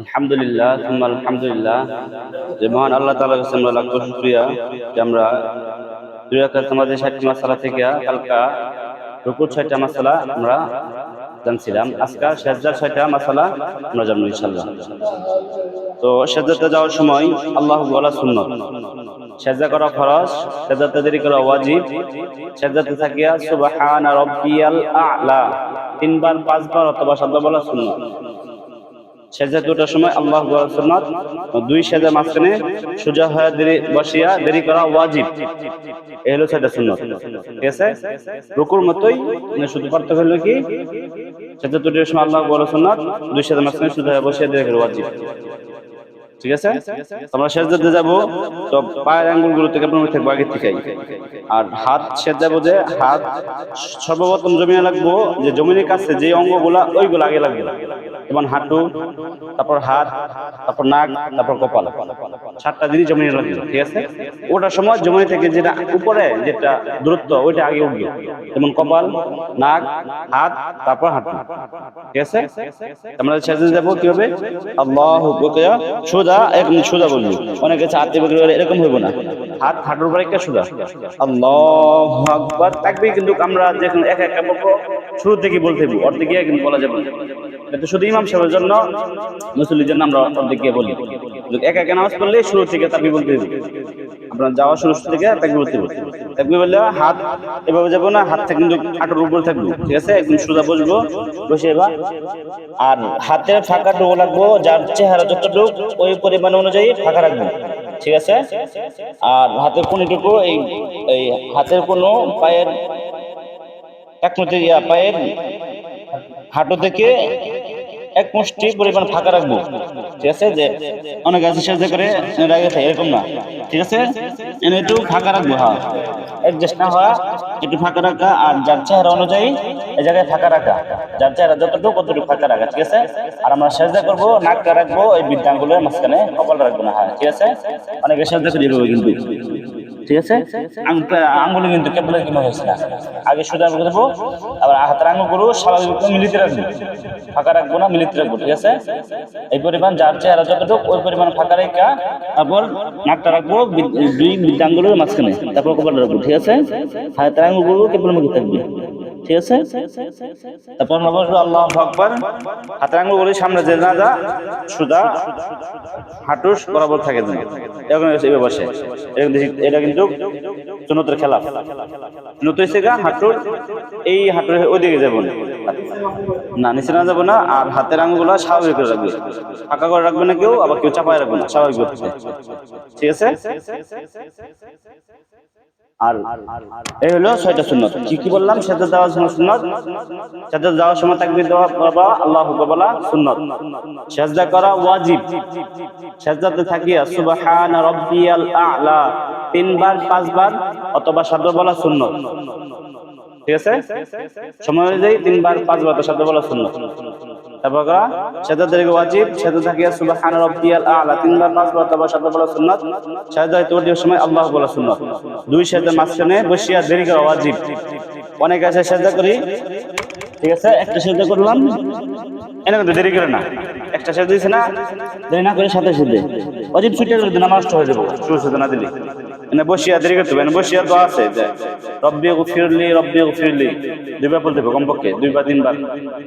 আলহামদুলিল্লাহ আলহামদুলিল্লাহ। যে মহান আল্লাহ কাছে আমরা লাখ শুকরিয়া যে আমরা ষাটটি মাসালা থেকে কালকা রুকুর ছয়টা মাসালা আমরা জানছিলাম। আজকে সেজদার ছয়টা মাসালা আমরা জানব ইনশাল্লাহ তো সেজদাতে যাওয়ার সময় আল্লাহ বলা সেজদা করা সেজদাতে দেরি করা ওয়াজিব। সেজদাতে থাকিয়া আ'লা, তিনবার, পাঁচবার অথবা শব্দ বলা সুন্নত। সেজদা দুটার সময় আল্লাহ সুন্নত দুই সেজা মাঝখানে সোজা হয়ে দেরি বসিয়া দেরি করা ওয়াজিব। এই হলো সেটা সুন্নত। ঠিক আছে? রুকুর মতোই মানে শুধু পার্থক্য হলো কি? সেজদা দুটার সময় আল্লাহ সুন্নত, দুই সেজা মাঝখানে সোজা হয়ে বসিয়া দেরি করা ওয়াজিব। ঠিক আছে? আমরা সেজদাতে যাব, তো পায়ের আঙ্গুলগুলো থেকে প্রথমে থাকব আগে থেকে আর হাত সেজ যাব যে হাত সর্বপ্রথম জমিনে লাগবো যে জমিনের কাছে যে অঙ্গগুলা, ওইগুলো আগে লাগবে। যেমন হাঁটু, তারপর হাত, তারপর নাক, তারপর কপাল। সাতটা জিনিস লাগবে ঠিক আছে? ওটার সময় জমিনে থেকে যেটা উপরে যেটা দূরত্ব, ওইটা আগে উঠবে যেমন কপাল, নাক, হাত, তারপর হাঁটু। ঠিক আছে? আমরা সেজে যাব কীভাবে? আল্লাহ সোজা, একদম সোজা বলব। অনেকে হাত দেবে এরকম হইব না। হাত হাঁটুর উপরে একটা সোজা। আল্লাহ আকবার থাকবে কিন্তু আমরা যখন এক বলব, শুরু থেকে বলতে অর্ধেক গিয়ে কিন্তু বলা যাবে না। এটা শুধু ইমাম সাহেবের জন্য মুসলিমের জন্য আমরা অর্ধেক গিয়ে বলি। কিন্তু এক একা নামাজ পড়লে শুরু থেকে তাকে বলতে আপনার যাওয়া শুরু থেকে তাকে বলতে তাকবি বললে হাত এভাবে যাব না হাত থেকে কিন্তু হাঁটুর উপরে থাকব, ঠিক আছে? একদম সোজা বসবো, বসে এবার আর হাতের ফাঁকাটুকু লাগবো যার চেহারা যতটুকু, ওই পরিমাণ অনুযায়ী ফাঁকা রাখব, ঠিক আছে? আর হাতের কোনটুকু এই এই হাতের কোনো পায়ের, এক পায়ের হাঁটু এক মুষ্টি পরিমাণ ফাঁকা রাখব। ঠিক আছে? যে অনেক আছে, সাহায্য করে থাকে এরকম না। ঠিক আছে? একটু ফাঁকা রাখব হ্যাঁ। অ্যাডজাস্ট না হওয়া, একটু ফাঁকা রাখা আর যার চেহারা অনুযায়ী এই জায়গায় ফাঁকা রাখা। যার চেহারা যতটুকু কতটুকু ফাঁকা রাখা, ঠিক আছে? আর আমরা সাহায্য করব নাকটা রাখব ওই বিদ্যাঙ্গুলের মাঝখানে কপাল রাখব না হ্যাঁ। ঠিক আছে? অনেকে সাহায্য করে কিন্তু। ঠিক আছে? আঙ্গুলে কিন্তু কেবল কিনা হয়েছে না? আগে সোজা করে দেবো, আবার হাতের আঙ্গুলগুলো স্বাভাবিক মিলিতে রাখব ফাঁকা রাখব না, মিলিতে রাখব, ঠিক আছে? এই পরিমাণ যার চেহারা যতটুকু, ওই পরিমাণ ফাঁকা রেখা, তারপর নাকটা রাখব দুই বৃদ্ধাঙ্গুলের মাঝখানে, তারপর কপাল রাখব, ঠিক আছে? হাতের আঙ্গুলগুলো কেবল মুখে থাকবে। ঠিক আছে? তারপর আমরা বসবো আল্লাহ আকবার, হাতের আঙ্গুলগুলি সামনে যে না যা সুদা হাঁটুস বরাবর থাকে এরকম এইভাবে বসে এরকম এটা কিন্তু সুন্নতের খেলা সুন্নত হয়েছে গা হাঁটুর, এই হাঁটুর ওইদিকে যাব না। না, নিচে না যাব না, আর হাতের আঙ্গুলা স্বাভাবিক করে রাখবে। ফাঁকা করে রাখবে না কেউ, আবার কেউ চাপায় রাখবে না, স্বাভাবিক করতে। ঠিক আছে? এই হলো ছয়টা সুন্নত। কি কি বললাম? সেটা দেওয়ার সময় সুন্নত। সেটা যাওয়ার সময় তাকবির দেওয়া বাবা, আল্লাহ বলা সুন্নত। সেজদা করা ওয়াজিব। সেজদাতে থাকিয়া সুবহান রাব্বিয়াল আ'লা, তিনবার, পাঁচবার, অথবা শব্দ বলা সুন্নত। ঠিক আছে? সময় অনুযায়ী তিনবার, পাঁচবার তো শব্দ বলা সুন্নত। তারপর করা? সেজদা থেকে ওয়াজিব সেজদা থাকিয়া সুবহান রাব্বিয়াল আ'লা। তিনবার পাঁচবার অথবা শব্দ বলা সুন্নত। সেজদা তোর সময় আল্লাহ বলা সুন্নত। দুই সেজদার মাঝখানে বসিয়া দেরি করা ওয়াজিব। অনেক আছে সেজদা করি। ঠিক আছে? একটা সেজদা করলাম। এনে কিন্তু দেরি করে না। একটা সেজদা দিছে না। দেরি না করে সাথে সাথে। অজিব ছুটে গেলে নামাজ নষ্ট হয়ে যাব। সেজদা না দিলে। এনে বসিয়া দেরি করতে হবে বসিয়া তো আছে, যে রব্বি ফিরলি রব্বি ফিরলি দুইবার বলতে হবে কমপক্ষে দুইবার তিনবার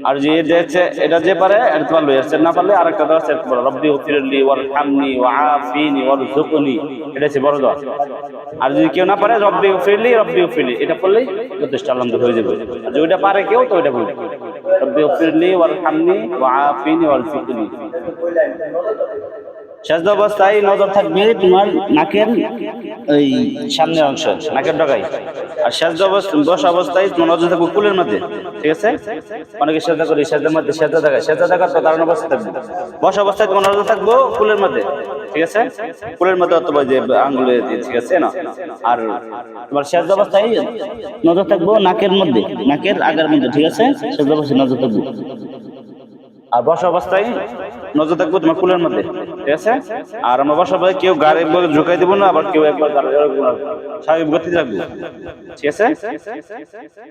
আর যে দেখছে এটা যে পারে এটা তো পারল এর না পারলে আরেকটা দেওয়া আছে রব্বি ফিরলি ওয়াল হামনি ওয়া আফিনি ওয়াল জুকনি এটা হচ্ছে বড় দোয়া। আর যদি কেউ না পারে, রব্বি ফিরলি রব্বি ফিরলি এটা পড়লেই যথেষ্ট আলহামদুলিল্লাহ হয়ে যাবে। আর যদি পারে কেউ, তো ওইটা বলবে রব্বি ফিরলি ওয়াল হামনি ওয়া আফিনি ওয়াল জুকনি সাজদা অবস্থায় নজর থাকবে তোমার নাকের ওই সামনের অংশ, নাকের ডগায়। আর সাজদা অবস্থা বসা অবস্থায় তোমার নজর থাকবে কুলের মধ্যে, ঠিক আছে? অনেকে সাজদা করি, সাজদার মধ্যে সাজদা থাকা সাজদা থাকার তো দাঁড়ানো অবস্থা থাকবে। বসা অবস্থায় তোমার নজর থাকব কুলের মধ্যে, ঠিক আছে? কুলের মধ্যে অথবা যে আঙ্গুলে, ঠিক আছে, না? আর তোমার সাজদা অবস্থায় নজর থাকব নাকের মধ্যে, নাকের আগার মধ্যে, ঠিক আছে? সাজদা অবস্থায় নজর থাকব। আর বসা অবস্থায় নজর থাকব তোমার কুলের মধ্যে, ঠিক আছে? আর আমরা বসা অবস্থায় কেউ গাড়ি একবার ঢুকাই দেবো না, আবার কেউ একবার। স্বাভাবিক গতিতে রাখব ঠিক আছে?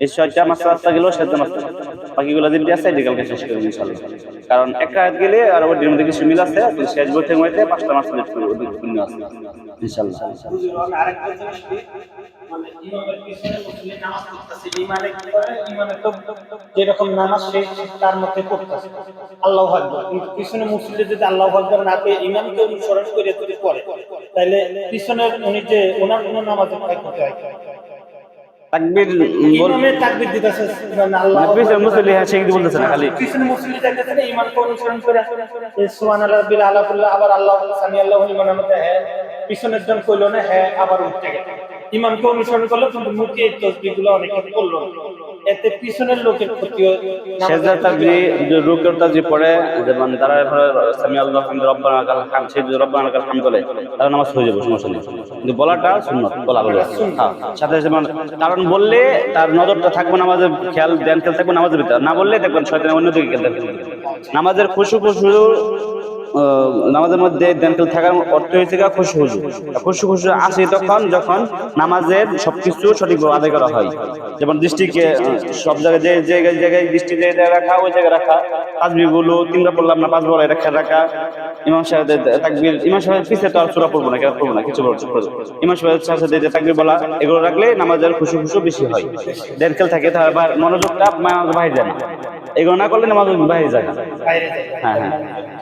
এই ছয়টা মাস রাস্তা গেল সেটা মাস বাকিগুলো দিন আছে এটি কালকে শেষ করব ইনশাল্লাহ। কারণ এক রাত গেলে আর ওর মধ্যে কিছু মিল আছে শেষ বইতে মধ্যে পাঁচটা মাস লেট করব ওদিকে শূন্য আছে ইনশাল্লাহ। যেরকম নামাজ তার মধ্যে আল্লাহ আকবর। পিছনে মুসলিম যদি আল্লাহ আকবর না পেয়ে ইমামকে অনুসরণ করে যদি করে তাহলে পিছনের উনি যে ওনার কোনো নামাজে ক্ষয় করতে হয়। তাকবীর বল তাকবীর দিতেছে আল্লাহ পিছনে মুসল্লি হ্যাঁ সে বলতেছে না খালি? পিছনে মুসলিম যাইতেছে না ইমামকে অনুসরণ করে সুবহানাল্লাহ রাব্বিল আলাকুল্লাহ আবার আল্লাহ সামি আল্লাহ লিমান মধ্যে হ্যাঁ। পিছনের জন কইলো না হ্যাঁ আবার উঠতে গেল ইমামকে অনুসরণ করল কিন্তু মুখে এই তসবিহগুলো অনেকে করল এতে পিছনের লোকের ক্ষতি সেজদা রুকুর পড়ে তারা সামি রব্বানা লাকাল হামদ সেই রব্বানা লাকাল হামদ বলে, তারা নামাজ হয়ে যাবে, সমস্যা নেই। কিন্তু বলাটা সুন্নাত, বলা বলে। হ্যাঁ সাথে যেমন কারণ বললে তার নজরটা থাকবে নামাজের খেয়াল, ধ্যান খেয়াল থাকবে নামাজের ভিতরে। না বললে দেখবেন শয়তান অন্যদিকে খেয়াল থাকবে। নামাজের খুশু খুশু নামাজের মধ্যে দেন্টাল থাকার অর্থ হয়েছে গা খুশু খুশু। খুশু খুশু আসে তখন যখন নামাজের সবকিছু সঠিকভাবে আদায় করা হয়। যেমন দৃষ্টিকে সব জায়গায় যে জায়গায় জায়গায় দৃষ্টি যে জায়গায় রাখা, ওই জায়গায় রাখা। তাজবি গুলো, তিনটা পড়লাম না, পাঁচ বড় খেয়াল রাখা। ইমাম সাহেবের তাকবির, ইমাম সাহেবের পিছিয়ে তো আর সুরা পড়ব না কেন পড়ব না, কিছু বলব ইমাম সাহেবের সাথে যে তাকবির বলা, এগুলো রাখলে নামাজের খুশু খুশু বেশি হয়। দেড়কেল থাকে তাহলে মনোযোগটা বাইরে যায় না। এগুলো না করলে নামাজ বাইরে যায় হ্যাঁ হ্যাঁ।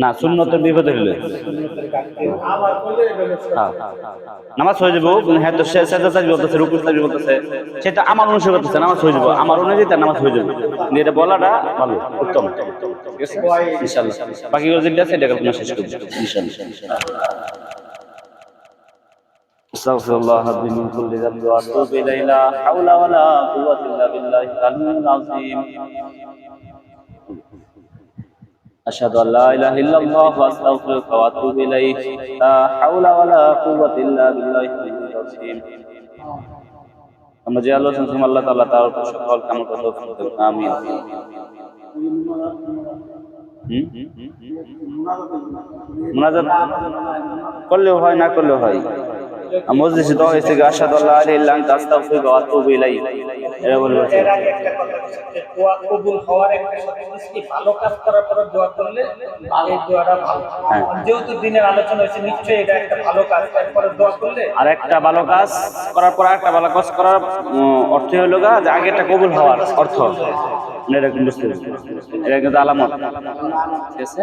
না সুন্নতের বিপদ হইলে আবার করলে এগুলো সব- হ্যাঁ নামাজ হয়ে যাবো হ্যাঁ তো সে সেটা তাজি বলতেছে রুকুর তাজি বলতেছে সেটা আমার অনুসারে করতেছে নামাজ হয়ে যাবো আমার অনুযায়ী তার নামাজ হয়ে যাবে কিন্তু এটা বলাটা ভালো উত্তম ঠিক আছে ইনশাল্লাহ বাকিগুলো যেটা আছে এটা কালকে শেষ করবো ইনশাল্লাহ استغفر الله ربي من كل ذنب واتوب اليه لا حول ولا قوه الا بالله العلي العظيم أشهد أن لا إله إلا الله وأستغفرك وأتوب إليك لا حول ولا قوة إلا بالله العظيم আমরা যে আলোচনা শুনলাম আল্লাহ তাআলা তার সকল কাম করতে আমিন মুনাজাত করলেও হয় না করলেও হয় মসজিদে তো হয়েছে আশহাদু আল্লা ইলাহা ইল্লা আনতা আস্তাগফিরুকা ওয়া আতুবু ইলাইক। এরা বলে এর আগে একটা কথা বলছি দোয়া কবুল হওয়ার একটা শর্ত কি ভালো কাজ করার পরে দোয়া করলে এই দোয়াটা ভালো। হ্যাঁ। যেহেতু দিনের আলোচনা হয়েছে নিশ্চয়ই এটা একটা ভালো কাজ। তারপরে দোয়া করলে আর একটা ভালো কাজ করার পর একটা ভালো কাজ করার অর্থ হলো যে আগে একটা কবুল হওয়ার অর্থ। মানে এরকম বুঝতে হবে। এটা কিন্তু আলামত ঠিক আছে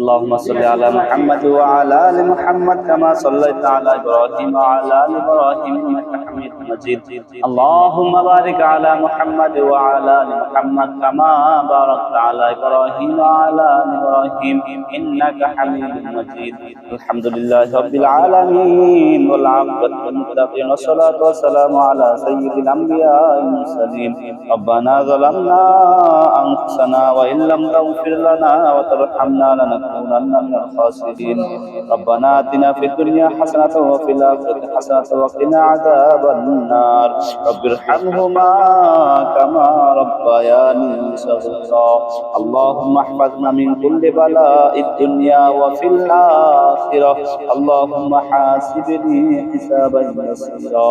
اللهم صل على محمد وعلى ال محمد كما صليت على ابراهيم وعلى ال ابراهيم انك حميد مجيد اللهم بارك على محمد وعلى ال محمد كما باركت على ابراهيم وعلى ال ابراهيم انك حميد مجيد الحمد لله رب العالمين والعاقبة للمتقين والصلاة والسلام على سيد الأنبياء والمرسلين ربنا ظلمنا أنفسنا وإن لم تغفر لنا وترحمنا لنكونن من الخاسرين ربنا آتنا في الدنيا حسنة وفي الآخرة حسنة وقنا عذاب النار رب ارحمهما كما ربياني صغيرا اللهم احفظنا من كل بلاء الدنيا وفي الآخرة اللهم حاسبني حسابا يسيرا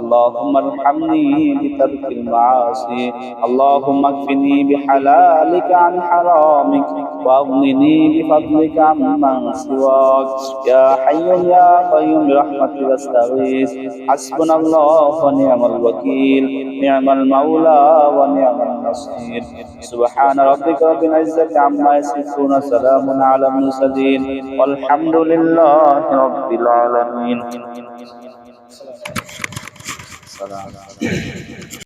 اللهم ارحمني بترك المعاصي اللهم اكفني بحلالك عن حرامك واغنني بفضلك عمن سواك يا حي يا قيوم برحمتك استغيث حسبنا الله ونعم الوكيل نعم المولى ونعم النصير سبحان ربك رب العزة عما يصفون سلام على المرسلين والحمد لله رب العالمين